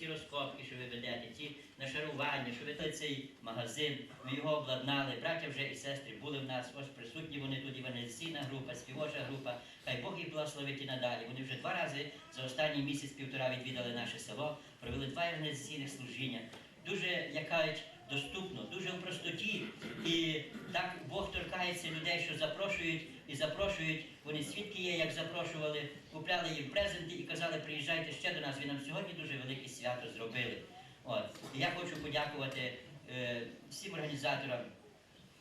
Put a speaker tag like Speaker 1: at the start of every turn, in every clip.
Speaker 1: ці розкопки, що ви ведете, ці нашарування, що ви той цей магазин, ми його обладнали. Браття вже і сестри були в нас, ось присутні вони тут, іванізаційна група, співоча група. Хай Бог їх благословить і надалі. Вони вже два рази за останній місяць-півтора відвідали наше село, провели два організаційних служіння. Дуже, як кажуть, доступно, дуже в простоті. І так Бог торкається людей, що запрошують і запрошують. Вони свідки є, як запрошували, купляли їм презенти і казали, приїжджайте ще до нас. Ви нам сьогодні дуже велике свято зробили. От. І я хочу подякувати е, всім організаторам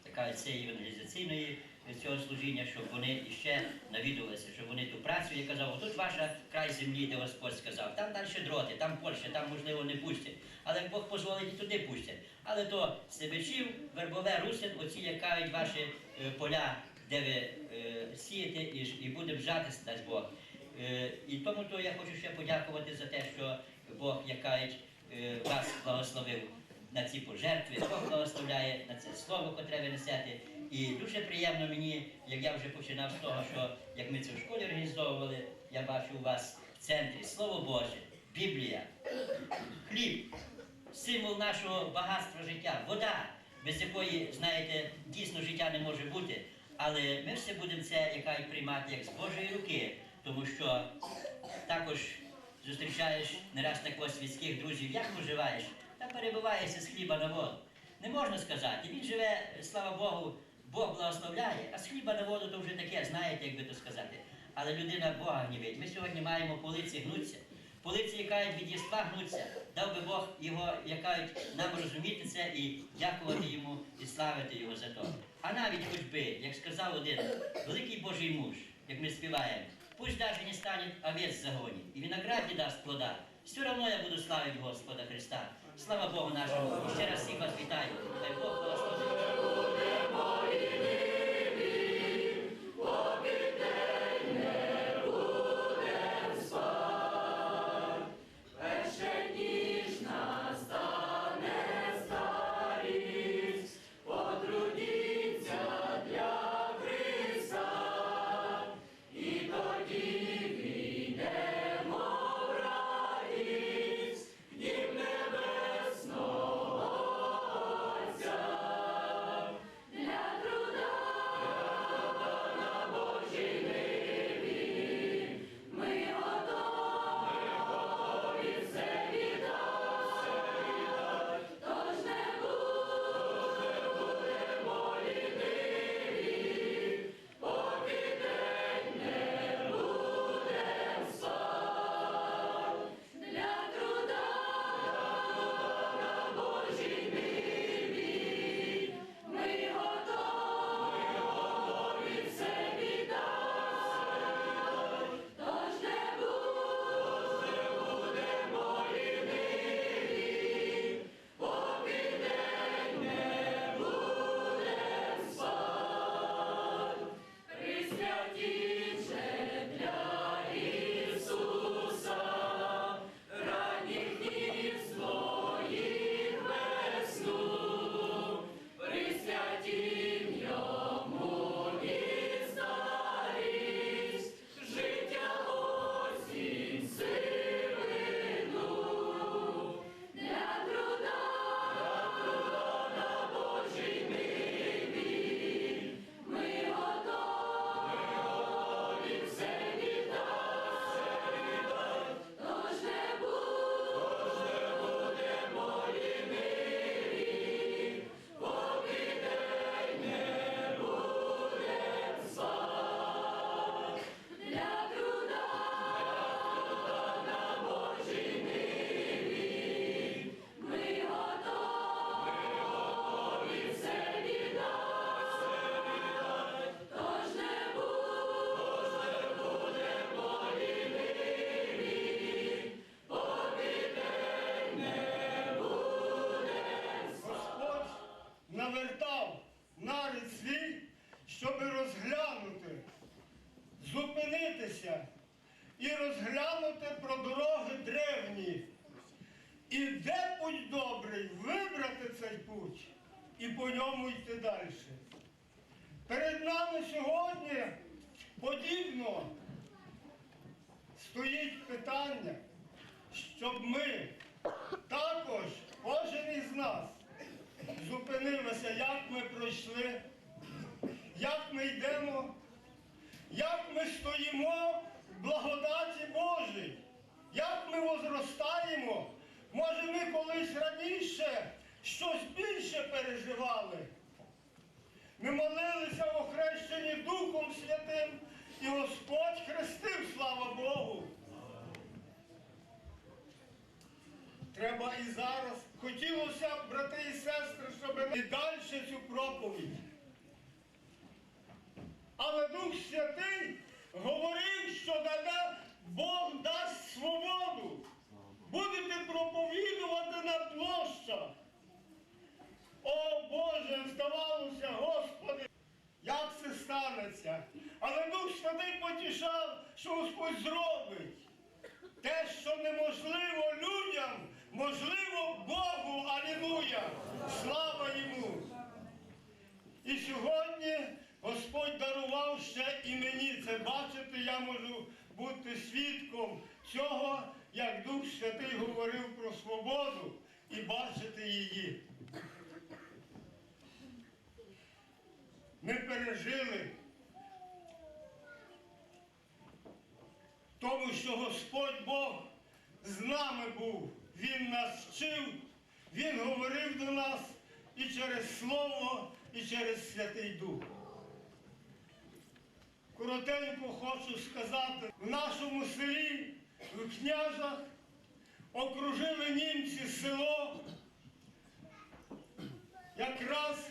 Speaker 1: така цієї евангелізаційної е, цього служіння, щоб вони іще навідувалися, щоб вони ту працю, я казав, тут ваша край землі, де Господь сказав, там далі дроти, там Польща, там можливо не пустять. Але Бог дозволить, і туди пустять. Але то Себечів, Вербове, Русин, оці як кажуть ваші е, поля, де ви е, сієте і, будемо жати, дасть Бог. Е, і тому то я хочу ще подякувати за те, що Бог, як е, вас благословив на ці пожертви, Бог благословляє на це слово, котре ви несете. І дуже приємно мені, як я вже починав з того, що як ми це в школі організовували, я бачу у вас в центрі Слово Боже, Біблія, хліб, символ нашого багатства життя, вода, без якої, знаєте, дійсно життя не може бути. Але ми все будемо це яка й приймати як з Божої руки, тому що також зустрічаєш не раз також світських друзів, як поживаєш, та перебуваєшся з хліба на воду. Не можна сказати. Він живе, слава Богу, Бог благословляє, а з хліба на воду то вже таке, знаєте, як би то сказати. Але людина Бога гнівить. Ми сьогодні маємо полиці гнуться. Полиці, яка від єства гнуться, дав би Бог його, яка нам розуміти це і дякувати йому і славити його за то. А навіть хоч би, як сказав один великий Божий муж, як ми співаємо, пусть даже не станет овец в загоне, и виноград не даст плода, все равно я буду славить Господа Христа. Слава Богу нашому. І ще раз всіх вас вітаю. Дай Бог благословить.
Speaker 2: цьому йти далі. Перед нами сьогодні подібно стоїть питання, щоб ми також, кожен із нас, зупинилися, як ми пройшли, як ми йдемо, як ми стоїмо в благодаті Божій, як ми возростаємо. Може ми колись раніше щось більше переживали. Ми молилися в охрещенні Духом Святим, і Господь хрестив, слава Богу. Треба і зараз. Хотілося б, брати і сестри, щоб і далі цю проповідь. Але Дух Святий говорив, що даде Бог дасть свободу. Будете проповідувати на площах. О Боже, здавалося, Господи, як це станеться? Але Дух Святий потішав, що Господь зробить. Те, що неможливо людям, можливо Богу, алілуя! Слава йому! І сьогодні Господь дарував ще і мені це бачити, я можу бути свідком цього, як Дух Святий говорив про свободу і бачити її. Ми пережили тому, що Господь Бог з нами був. Він нас вчив, Він говорив до нас і через Слово, і через Святий Дух. Коротенько хочу сказати, в нашому селі, в княжах, окружили німці село якраз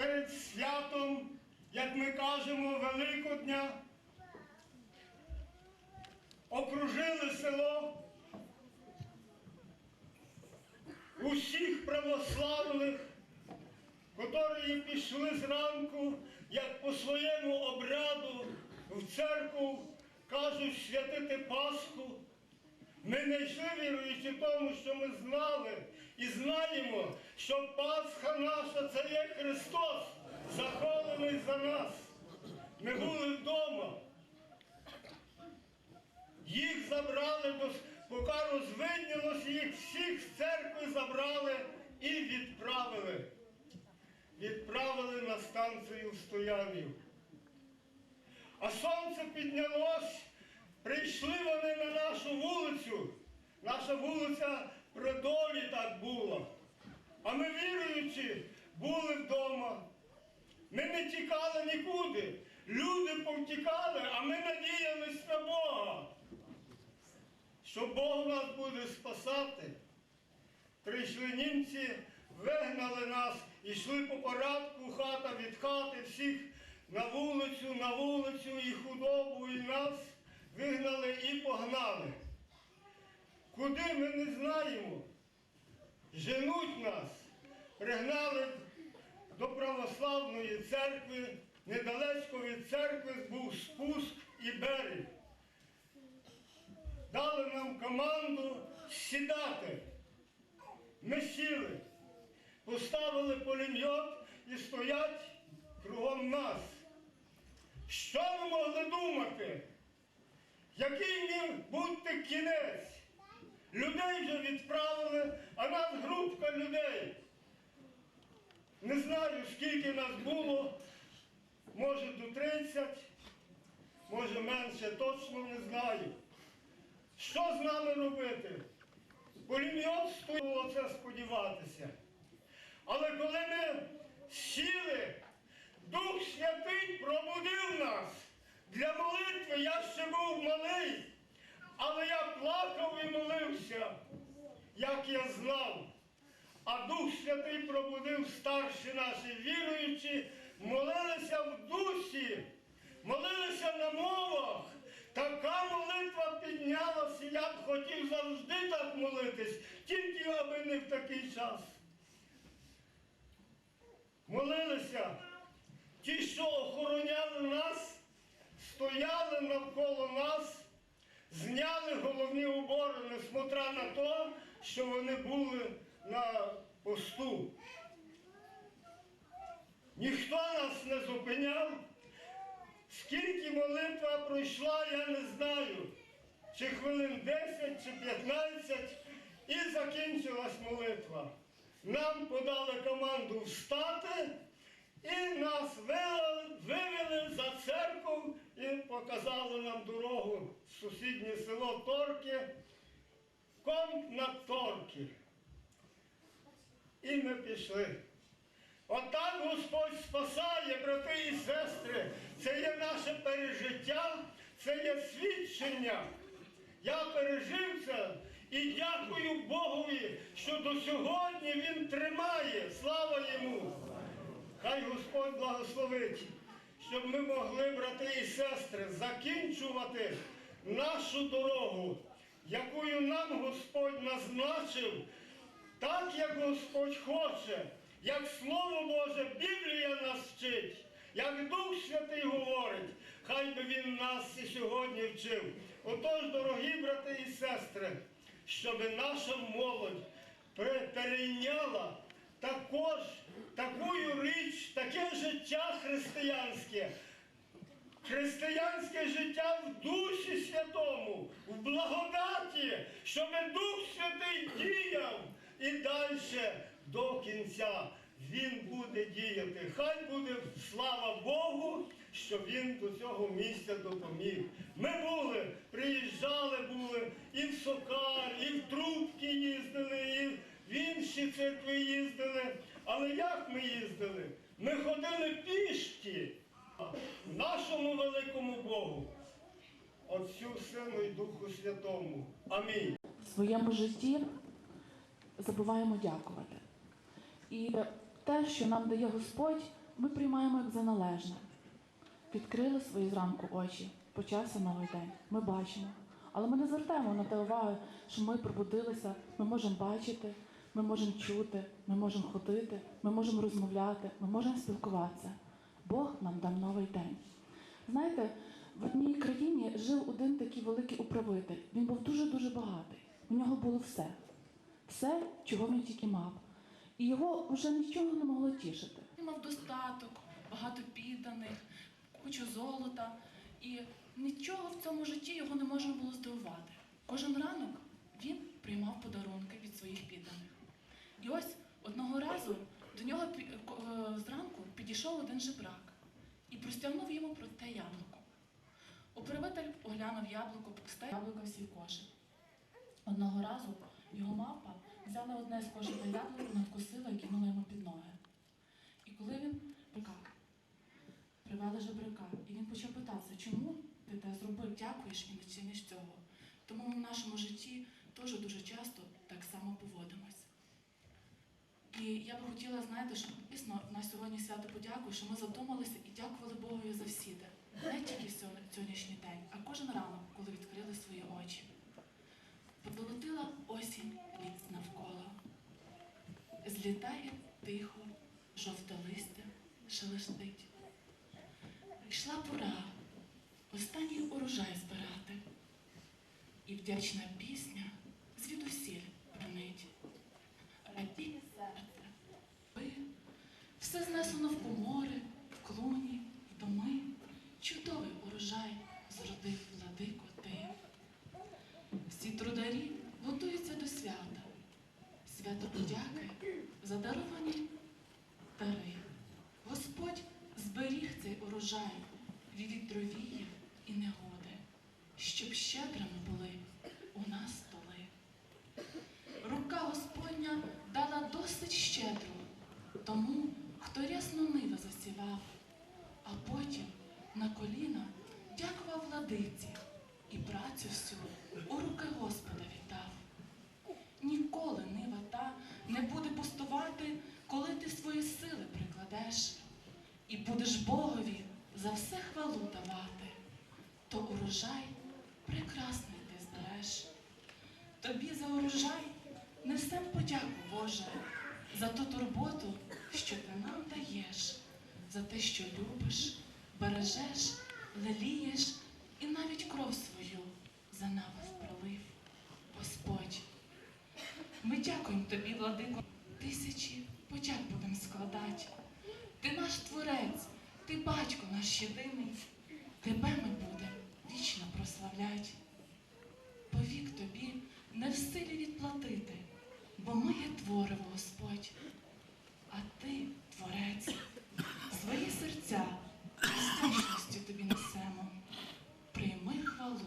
Speaker 2: перед святом, як ми кажемо, Великодня. Окружили село усіх православних, котрі пішли зранку, як по своєму обряду в церкву, кажуть, святити Пасху. Ми не йшли віруючи тому, що ми знали і знаємо, що Пасха наша це є Христос, заколений за нас. Ми були вдома. Їх забрали, поки розвиднілося, їх всіх з церкви забрали і відправили. Відправили на станцію Стоянів. А сонце піднялось, прийшли вони на нашу вулицю. Наша вулиця при долі так була. А ми віруючи, були вдома. Ми не тікали нікуди. Люди повтікали, а ми надіялись на Бога. Що Бог нас буде спасати. Прийшли німці, вигнали нас, йшли по порядку, хата від хати, всіх на вулицю, на вулицю, і худобу, і нас вигнали і погнали. Куди ми не знаємо. Женуть нас, пригнали до православної церкви, недалечко від церкви був спуск і берег. Дали нам команду сідати. Ми сіли, поставили пулемет і стоять кругом нас. Що ми могли думати? Який міг бути кінець? Людей вже відправили, а нас групка людей. Не знаю, скільки нас було, може до 30, може менше, точно не знаю. Що з нами робити? Пулемет стоїло це сподіватися. Але коли ми сіли, Дух Святий пробудив нас для молитви. Я ще був малий, але я плакав і молився, як я знав. А Дух Святий пробудив старші наші віруючі, молилися в дусі, молилися на мовах. Така молитва піднялася, я б хотів завжди так молитись, тільки аби не в такий час. Молилися. Ті, що охороняли нас, стояли навколо нас, зняли головні убори, несмотря на те, що вони були на посту. Ніхто нас не зупиняв. Скільки молитва пройшла, я не знаю. Чи хвилин 10, чи 15, і закінчилась молитва. нам подали команду встати і нас вивели, за церкву і показали нам дорогу в сусіднє село Торки, ком на Торки. І ми пішли. Отак Господь спасає, брати і сестри. Це є наше пережиття, це є свідчення. Я пережив це і дякую Богові, що до сьогодні Він тримає. Слава йому! Хай Господь благословить, щоб ми могли, брати і сестри, закінчувати нашу дорогу, якою нам Господь назначив, так як Господь хоче, як Слово Боже, Біблія нас вчить, як Дух Святий говорить, хай би Він нас і сьогодні вчив. Отож, дорогі брати і сестри, щоб наша молодь перейняла також такою річ, таке життя християнське, християнське життя в Дусі Святому, в благодаті, щоб Дух Святий діяв і далі до кінця. Він буде діяти. Хай буде слава Богу, що він до цього місця допоміг. Ми були, приїжджали були і в Сокар, і в Трубки їздили, і в інші церкви їздили. Але як ми їздили? Ми ходили пішки нашому великому Богу, Отцю, Сину і Духу Святому. Амінь.
Speaker 3: в своєму житті забуваємо дякувати. І те, що нам дає Господь, ми приймаємо як за належне. Відкрили свої зранку очі, почався новий день. Ми бачимо. Але ми не звертаємо на те уваги, що ми пробудилися, ми можемо бачити, ми можемо чути, ми можемо ходити, ми можемо розмовляти, ми можемо спілкуватися. Бог нам дав новий день. Знаєте, в одній країні жив один такий великий управитель. Він був дуже-дуже багатий. У нього було все. Все, чого він тільки мав. І його вже нічого не могло тішити. Він мав достаток, багато підданих, кучу золота. І нічого в цьому житті його не можна було здивувати. Кожен ранок він приймав подарунки від своїх підданих. І ось одного разу до нього ко- е, зранку підійшов один жебрак і простягнув йому про те яблуко. Управитель оглянув яблуко, пусте яблуко всі в кошик. Одного разу його мавпа взяла одне з кошика яблуко, надкусила і кинула йому під ноги. І коли він прикав, привели жебрака, і він почав питатися, чому ти те зробив, дякуєш і не чиниш цього. Тому ми в нашому житті теж дуже часто так само поводимось. І я би хотіла, знаєте, щоб дійсно на сьогодні свято подякую, що ми задумалися і дякували Богові за всі де. Не тільки сьогоднішній день, а кожен ранок, коли відкрили свої очі. Поволотила осінь ліс навколо. Злітає тихо, жовте листя шелестить. Прийшла пора останній урожай збирати. І вдячна пісня звідусіль все знесено в комори, в клуні, в доми. Чудовий урожай зродив владико ти. Всі трударі готуються до свята. Свято подяки за даровані дари. Господь зберіг цей урожай від вітровіїв і негоди, щоб щедрими були у нас столи. Рука Господня дала досить щедро тому, ниви а потім на коліна дякував владиці і працю всю у руки Господа віддав. Ніколи нива та не буде пустувати, коли ти свої сили прикладеш, і будеш Богові за все хвалу давати, то урожай прекрасний ти збереш. Тобі за урожай несем подяку, Боже, за ту турботу, що ти нам даєш, за те, що любиш, бережеш, лелієш і навіть кров свою за нас пролив, Господь. Ми дякуємо тобі, владико, тисячі подяк будемо складати. Ти наш творець, ти батько наш єдиний, тебе ми будемо вічно прославлять. Повік тобі не в силі відплатити, бо ми є твої. Господь, а ти, творець, свої серця з вдячністю тобі несемо. Прийми хвалу,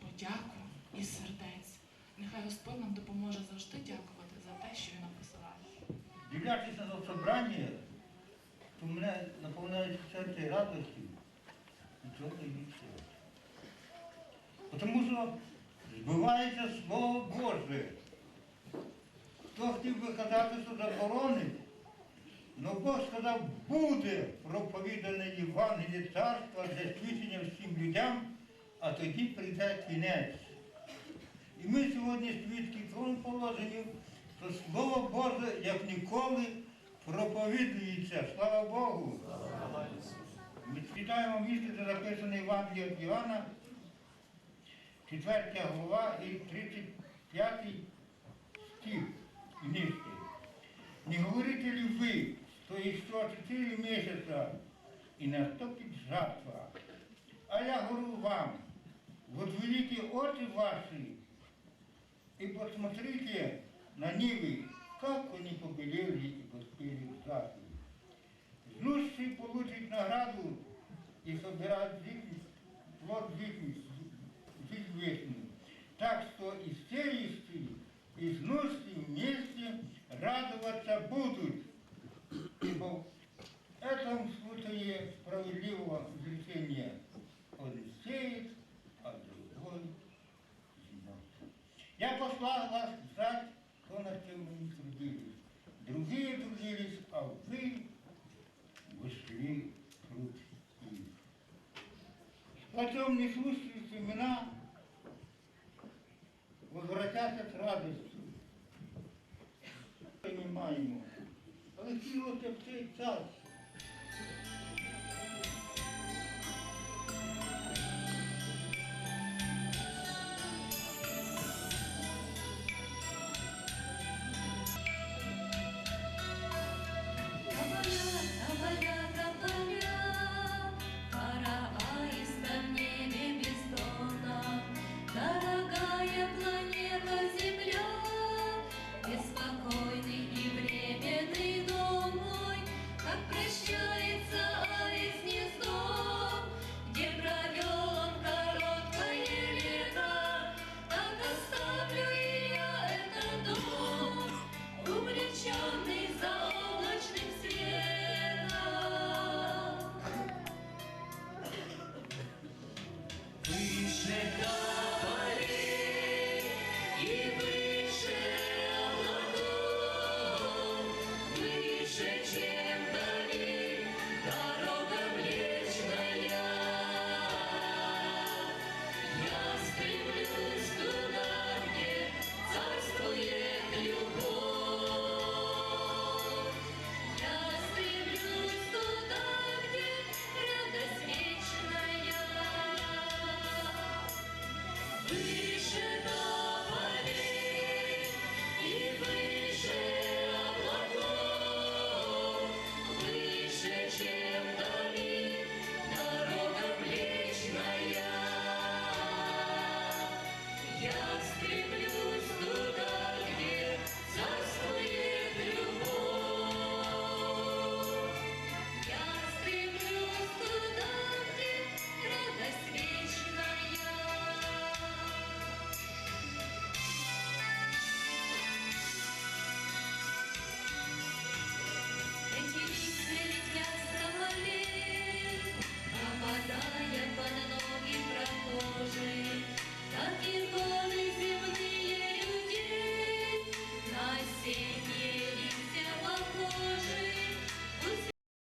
Speaker 3: подяку і сердець. Нехай Господь нам допоможе завжди дякувати за те, що він нам посилає.
Speaker 4: Дивлячись на це собрання, то мене наповняє серце радості і цього більше. Тому що збивається Слово Боже. Хто хотів би казати, що заборонить, сказав, буде проповідане Євангеліє царства для свідчення всім людям, а тоді прийде кінець. І ми сьогодні свідки тому положенні, що Слово Боже, як ніколи, проповідується. Слава Богу! Ми читаємо місце, де записане Євангеліє від Іоанна, 4 глава і 35 стих і. Не говорите ли вы, что еще четыре месяца и наступит жатва? А я говорю вам, вот великие очи ваши, и посмотрите на нивы, как они побелели и поспели в жатву. Жнущий получит награду и собирает жизнь, плод жизни, жизнь вечную. Так что и сеющие, и жнущие вместе радоваться будут. Ибо в этом случае справедливого изречения один сеет, а другой жнет. Я послал вас знать, то, над чем вы не трудились. Другие трудились, а вы вышли труд их. Потом несущие семена возвратятся с радостью. Понимаємо. Але хотілося б цей час